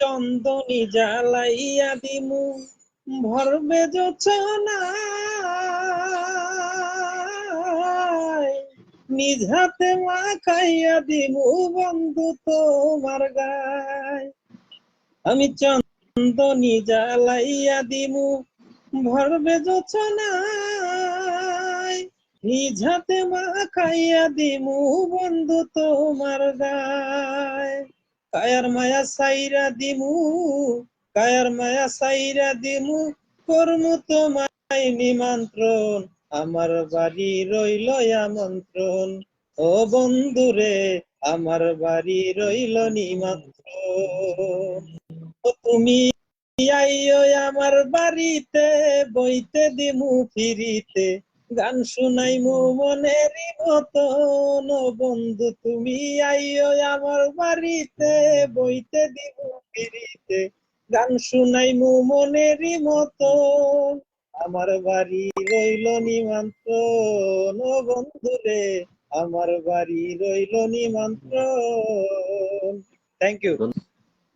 চন্দনী জ্বালাইয়া দিমু ভরবে যোচনা নিজ হাতে মাখাইয়া দিমু বন্ধু তোমার গায়। আমি চন্দনী জ্বালাইয়া দিমু ভরবে যোচনায় নিজ হাতে মাখাইয়া দিমু বন্ধু তোমার গায়। কায়ার মায়া সাইরা দিমু, কায়ার মায়া সাইরা দিমু, করমু তোমায় নিমন্ত্রণ, আমার বাড়ি রইল আমন্ত্রণ। ও বন্ধুরে, আমার বাড়ি রইল নিমন্ত্রণ। ও তুমি আইও আমার বাড়িতে, বইতে দিমু ফিরিতে গান শুনাইমু মনেরই মতন বন্ধু তুমি আইও আমার বাড়িতে, বইতে দিব ফিরিতে। গান শুনাইমু মনেরই মতন আমার বাড়ি রইল নিমন্ত্রণ। ও বন্ধুরে আমার বাড়ি রইল নিমন্ত্রণ। Thank you